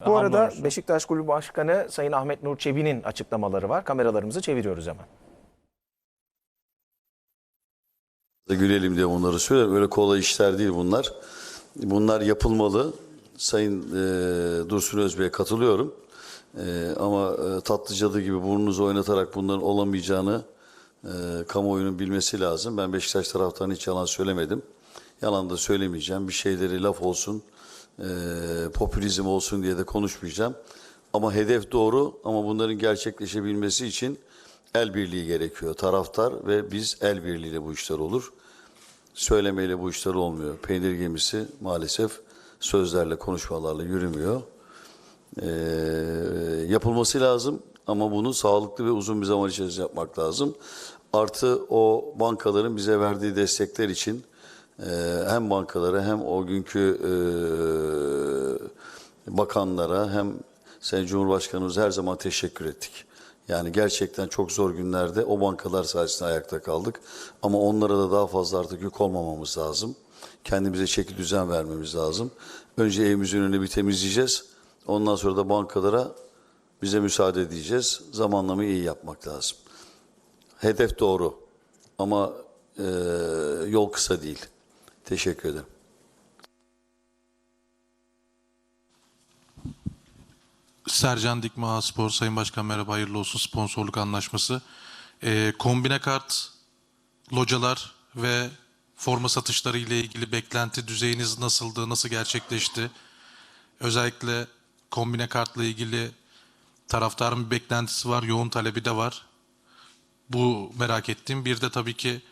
Bu Hamle arada olsun. Beşiktaş Kulübü Başkanı Sayın Ahmet Nur Çebi'nin açıklamaları var. Kameralarımızı çeviriyoruz hemen. gülelim diye bunları söylüyorum. Öyle kolay işler değil bunlar. Bunlar yapılmalı. Sayın e, Dursun Özbey'e katılıyorum. E, ama e, tatlı cadı gibi burnunuzu oynatarak bunların olamayacağını e, kamuoyunun bilmesi lazım. Ben Beşiktaş taraftarına hiç yalan söylemedim. Yalan da söylemeyeceğim. Bir şeyleri laf olsun, e, popülizm olsun diye de konuşmayacağım. Ama hedef doğru ama bunların gerçekleşebilmesi için el birliği gerekiyor. Taraftar ve biz el birliğiyle bu işler olur. Söylemeyle bu işler olmuyor. Peynir gemisi maalesef sözlerle, konuşmalarla yürümüyor. Ee, yapılması lazım ama bunu sağlıklı ve uzun bir zaman içerisinde yapmak lazım. Artı o bankaların bize verdiği destekler için hem bankalara hem o günkü e, bakanlara hem Sayın Cumhurbaşkanımız her zaman teşekkür ettik. Yani gerçekten çok zor günlerde o bankalar sayesinde ayakta kaldık. Ama onlara da daha fazla artık yük olmamamız lazım. Kendimize çeki düzen vermemiz lazım. Önce evimizin önünü bir temizleyeceğiz. Ondan sonra da bankalara bize müsaade edeceğiz. Zamanlamayı iyi yapmak lazım. Hedef doğru ama e, yol kısa değil. Teşekkür ederim. Sercan Dikma Spor Sayın Başkan merhaba hayırlı olsun sponsorluk anlaşması. Ee, kombine kart, localar ve forma satışları ile ilgili beklenti düzeyiniz nasıldı, nasıl gerçekleşti? Özellikle kombine kartla ilgili taraftarın bir beklentisi var, yoğun talebi de var. Bu merak ettiğim. Bir de tabii ki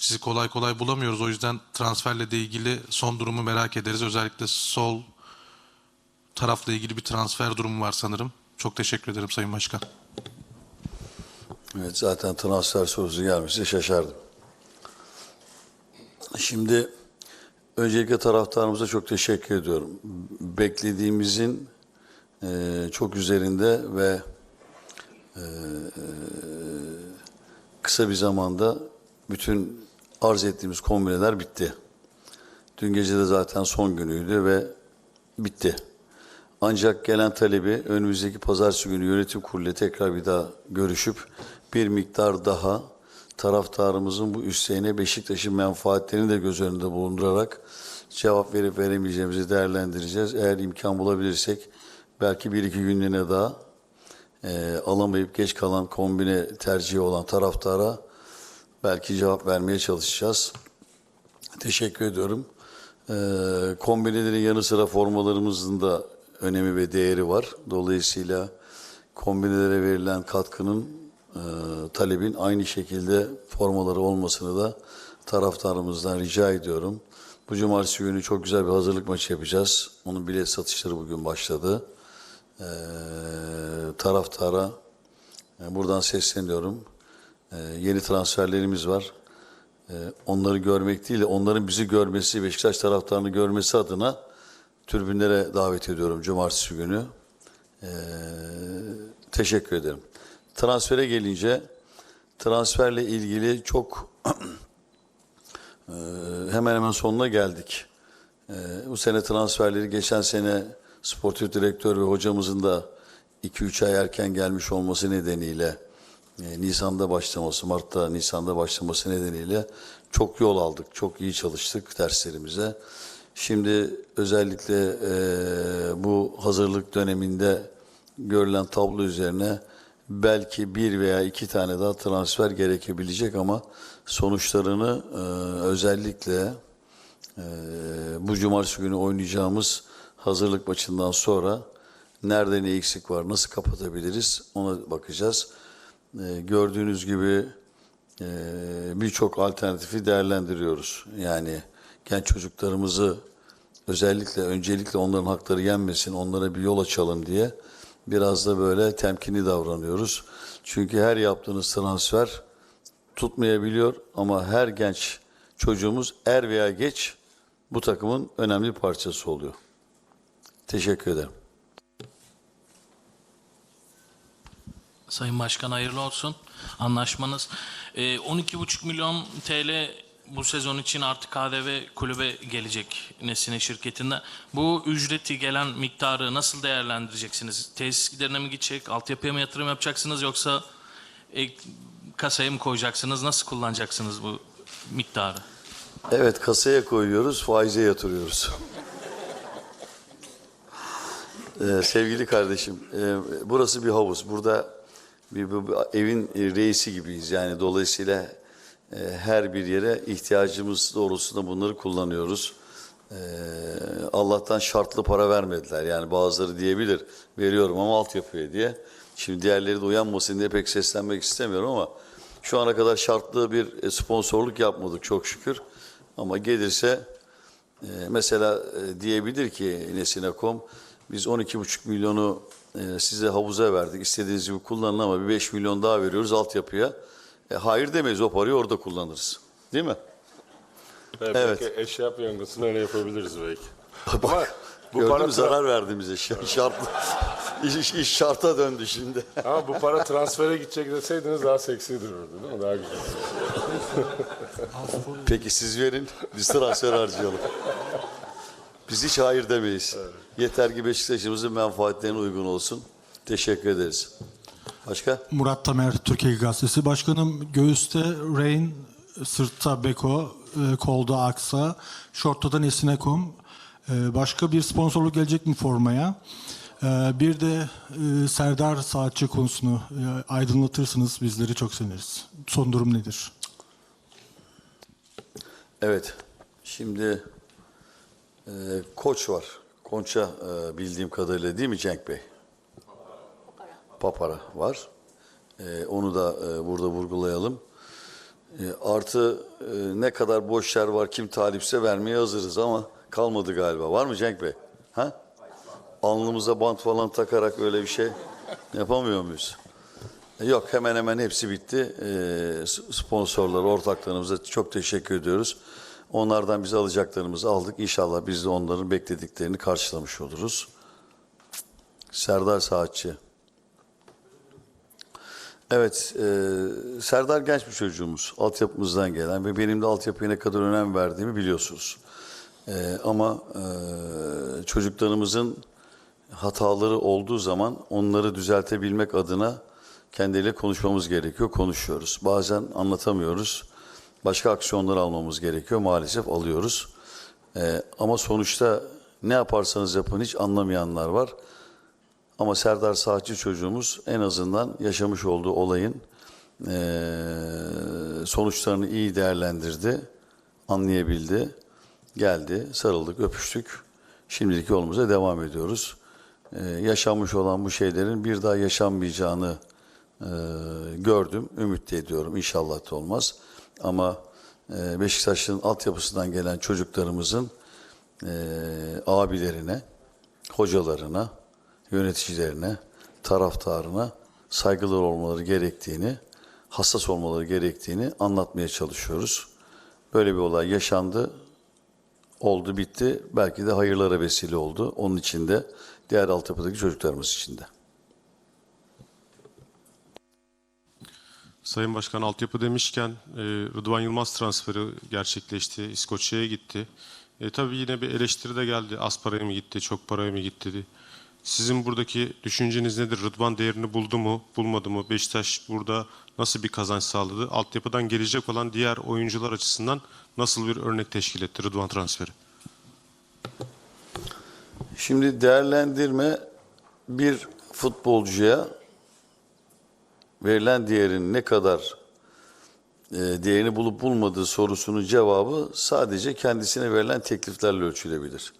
sizi kolay kolay bulamıyoruz. O yüzden transferle de ilgili son durumu merak ederiz. Özellikle sol tarafla ilgili bir transfer durumu var sanırım. Çok teşekkür ederim Sayın Başkan. Evet zaten transfer sorusu gelmişse şaşardım. Şimdi öncelikle taraftarımıza çok teşekkür ediyorum. Beklediğimizin e, çok üzerinde ve e, kısa bir zamanda bütün arz ettiğimiz kombineler bitti. Dün gece de zaten son günüydü ve bitti. Ancak gelen talebi önümüzdeki pazartesi günü yönetim kurulu tekrar bir daha görüşüp bir miktar daha taraftarımızın bu üsteğine Beşiktaş'ın menfaatlerini de göz önünde bulundurarak cevap verip veremeyeceğimizi değerlendireceğiz. Eğer imkan bulabilirsek belki bir iki günlüğüne daha e, alamayıp geç kalan kombine tercihi olan taraftara belki cevap vermeye çalışacağız. Teşekkür ediyorum. Ee, kombinelerin yanı sıra formalarımızın da önemi ve değeri var. Dolayısıyla kombinelere verilen katkının, e, talebin aynı şekilde formaları olmasını da taraftarımızdan rica ediyorum. Bu cumartesi günü çok güzel bir hazırlık maçı yapacağız. Onun bilet satışları bugün başladı. Ee, taraftara e, buradan sesleniyorum. Ee, yeni transferlerimiz var. Ee, onları görmek değil de onların bizi görmesi, Beşiktaş taraftarını görmesi adına tribünlere davet ediyorum cumartesi günü. Ee, teşekkür ederim. Transfere gelince transferle ilgili çok e, hemen hemen sonuna geldik. Bu sene transferleri geçen sene sportif direktör ve hocamızın da 2-3 ay erken gelmiş olması nedeniyle e, Nisan'da başlaması, Mart'ta Nisan'da başlaması nedeniyle çok yol aldık, çok iyi çalıştık derslerimize. Şimdi özellikle e, bu hazırlık döneminde görülen tablo üzerine belki bir veya iki tane daha transfer gerekebilecek ama sonuçlarını e, özellikle e, bu cumartesi günü oynayacağımız hazırlık maçından sonra nerede ne eksik var, nasıl kapatabiliriz ona bakacağız. E, gördüğünüz gibi e, birçok alternatifi değerlendiriyoruz. Yani genç çocuklarımızı özellikle öncelikle onların hakları yenmesin, onlara bir yol açalım diye biraz da böyle temkinli davranıyoruz. Çünkü her yaptığınız transfer tutmayabiliyor ama her genç çocuğumuz er veya geç bu takımın önemli parçası oluyor. Teşekkür ederim. Sayın Başkan hayırlı olsun. Anlaşmanız e, 12,5 milyon TL bu sezon için artık KDV kulübe gelecek Nesine şirketinden. Bu ücreti gelen miktarı nasıl değerlendireceksiniz? Tesis giderine mi gidecek? Altyapıya mı yatırım yapacaksınız yoksa e, kasaya mı koyacaksınız? Nasıl kullanacaksınız bu miktarı? Evet kasaya koyuyoruz, faize yatırıyoruz. Ee, sevgili kardeşim, e, burası bir havuz. Burada bir, bir- bir evin reisi gibiyiz. Yani dolayısıyla e, her bir yere ihtiyacımız doğrultusunda bunları kullanıyoruz. Ee, Allah'tan şartlı para vermediler. Yani bazıları diyebilir, veriyorum ama altyapıya diye. Şimdi diğerleri de uyanmasın diye pek seslenmek istemiyorum ama şu ana kadar şartlı bir e, sponsorluk yapmadık çok şükür. Ama gelirse e, mesela e, diyebilir ki Nesine.com biz 12,5 milyonu e, size havuza verdik. İstediğiniz gibi kullanın ama bir 5 milyon daha veriyoruz altyapıya. E, hayır demeyiz o parayı orada kullanırız. Değil mi? Evet, Evet. Eşya piyangasını öyle yapabiliriz belki. Ama Bak, bu gördün para zarar verdi bize. Ş- Şartlı, iş, iş, iş şarta döndü şimdi. ama bu para transfere gidecek deseydiniz daha seksi dururdu değil mi? Daha güzel. Peki siz verin, biz transfer harcayalım. Biz hiç hayır demeyiz. Yeter ki Beşiktaş'ımızın menfaatlerine uygun olsun. Teşekkür ederiz. Başka? Murat Tamer, Türkiye Gazetesi. Başkanım göğüste Rain, sırtta Beko, e, kolda Aksa, şortta da Nesine.com. E, Başka bir sponsorluk gelecek mi formaya? E, Bir de e, Serdar Saatçi konusunu e, aydınlatırsınız bizleri çok seviniriz. Son durum nedir? Evet. Şimdi e, koç var. Konça e, bildiğim kadarıyla değil mi Cenk Bey? Papara var. E, onu da e, burada vurgulayalım. E, artı e, ne kadar boş yer var kim talipse vermeye hazırız ama kalmadı galiba. Var mı Cenk Bey? Ha? Alnımıza bant falan takarak öyle bir şey yapamıyor muyuz? E, Yok hemen hemen hepsi bitti. Ee, sponsorlar, ortaklarımıza çok teşekkür ediyoruz. Onlardan bize alacaklarımızı aldık. İnşallah biz de onların beklediklerini karşılamış oluruz. Serdar Saatçi. Evet, e, Serdar genç bir çocuğumuz. Altyapımızdan gelen ve benim de altyapıya ne kadar önem verdiğimi biliyorsunuz. E, ama e, çocuklarımızın hataları olduğu zaman onları düzeltebilmek adına kendileriyle konuşmamız gerekiyor. Konuşuyoruz. Bazen anlatamıyoruz. Başka aksiyonlar almamız gerekiyor. Maalesef alıyoruz. Ee, ama sonuçta ne yaparsanız yapın hiç anlamayanlar var. Ama Serdar Saatçi çocuğumuz en azından yaşamış olduğu olayın eee, sonuçlarını iyi değerlendirdi, anlayabildi, geldi, sarıldık, öpüştük. Şimdilik yolumuza devam ediyoruz. Eee, yaşanmış olan bu şeylerin bir daha yaşanmayacağını eee, gördüm, ümit ediyorum. İnşallah da olmaz. Ama eee Beşiktaş'ın altyapısından gelen çocuklarımızın eee, abilerine, hocalarına, yöneticilerine, taraftarına saygılı olmaları gerektiğini, hassas olmaları gerektiğini anlatmaya çalışıyoruz. Böyle bir olay yaşandı, oldu, bitti. Belki de hayırlara vesile oldu. Onun için de diğer altyapıdaki çocuklarımız için de. Sayın Başkan altyapı demişken e, Rıdvan Yılmaz transferi gerçekleşti. İskoçya'ya gitti. E, tabii yine bir eleştiri de geldi. Az paraya mı gitti, çok paraya mı gitti diye. Sizin buradaki düşünceniz nedir? Rıdvan değerini buldu mu, bulmadı mı? Beşiktaş burada nasıl bir kazanç sağladı? Altyapıdan gelecek olan diğer oyuncular açısından nasıl bir örnek teşkil etti Rıdvan transferi? Şimdi değerlendirme bir futbolcuya verilen değerin ne kadar e, değerini bulup bulmadığı sorusunun cevabı sadece kendisine verilen tekliflerle ölçülebilir.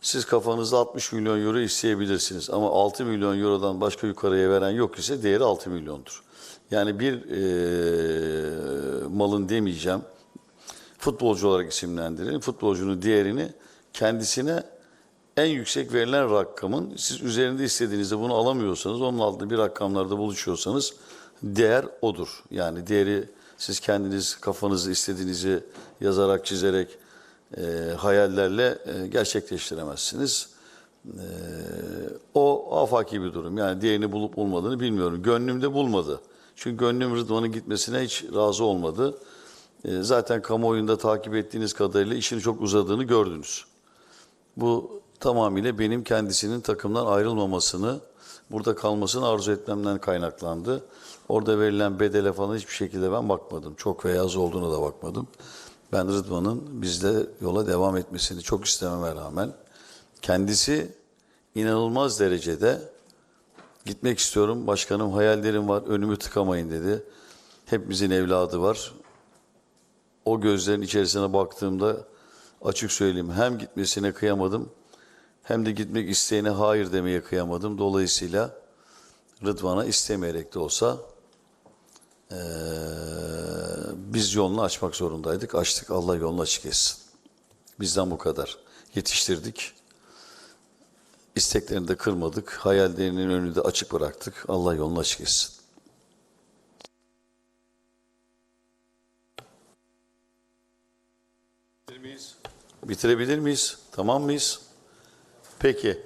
Siz kafanızda 60 milyon euro isteyebilirsiniz ama 6 milyon eurodan başka yukarıya veren yok ise değeri 6 milyondur. Yani bir e, malın demeyeceğim, futbolcu olarak isimlendirelim. Futbolcunun değerini kendisine en yüksek verilen rakamın siz üzerinde istediğinizde bunu alamıyorsanız, onun altında bir rakamlarda buluşuyorsanız değer odur. Yani değeri siz kendiniz kafanızda istediğinizi yazarak, çizerek, e, hayallerle e, gerçekleştiremezsiniz. E, o afaki bir durum. Yani değerini bulup bulmadığını bilmiyorum. Gönlümde bulmadı. Çünkü gönlüm Rıdvan'ın gitmesine hiç razı olmadı. E, zaten kamuoyunda takip ettiğiniz kadarıyla işin çok uzadığını gördünüz. Bu tamamıyla benim kendisinin takımdan ayrılmamasını, burada kalmasını arzu etmemden kaynaklandı. Orada verilen bedele falan hiçbir şekilde ben bakmadım. Çok veya az olduğuna da bakmadım. Ben Rıdvan'ın bizle yola devam etmesini çok istememe rağmen kendisi inanılmaz derecede gitmek istiyorum. Başkanım hayallerim var, önümü tıkamayın dedi. Hepimizin evladı var. O gözlerin içerisine baktığımda açık söyleyeyim hem gitmesine kıyamadım hem de gitmek isteyene hayır demeye kıyamadım. Dolayısıyla Rıdvan'a istemeyerek de olsa eee, biz yolunu açmak zorundaydık. Açtık. Allah yolunu açık etsin. Bizden bu kadar. Yetiştirdik. İsteklerini de kırmadık. Hayallerinin önünü de açık bıraktık. Allah yolunu açık etsin. Bitirebilir miyiz? Tamam mıyız? Peki.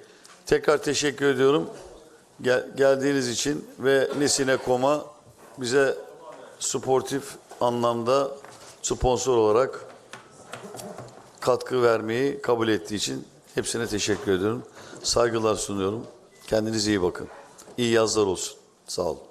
Tekrar teşekkür ediyorum. Gel- geldiğiniz için ve Nesine Kom'a bize sportif anlamda sponsor olarak katkı vermeyi kabul ettiği için hepsine teşekkür ediyorum. Saygılar sunuyorum. Kendinize iyi bakın. İyi yazlar olsun. Sağ olun.